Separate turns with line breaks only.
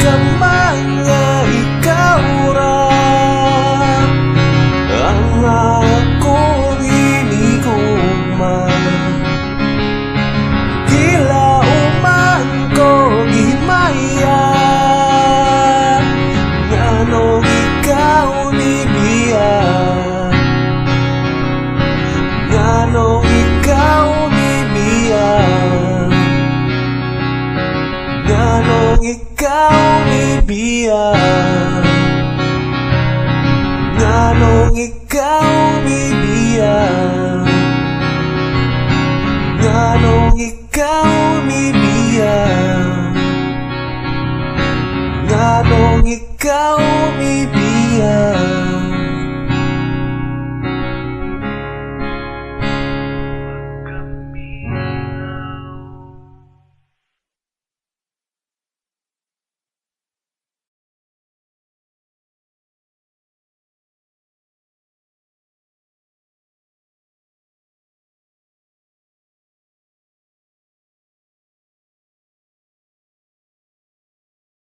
Yeah. umibiyak Nanong ikaw umibiyak Nanong ikaw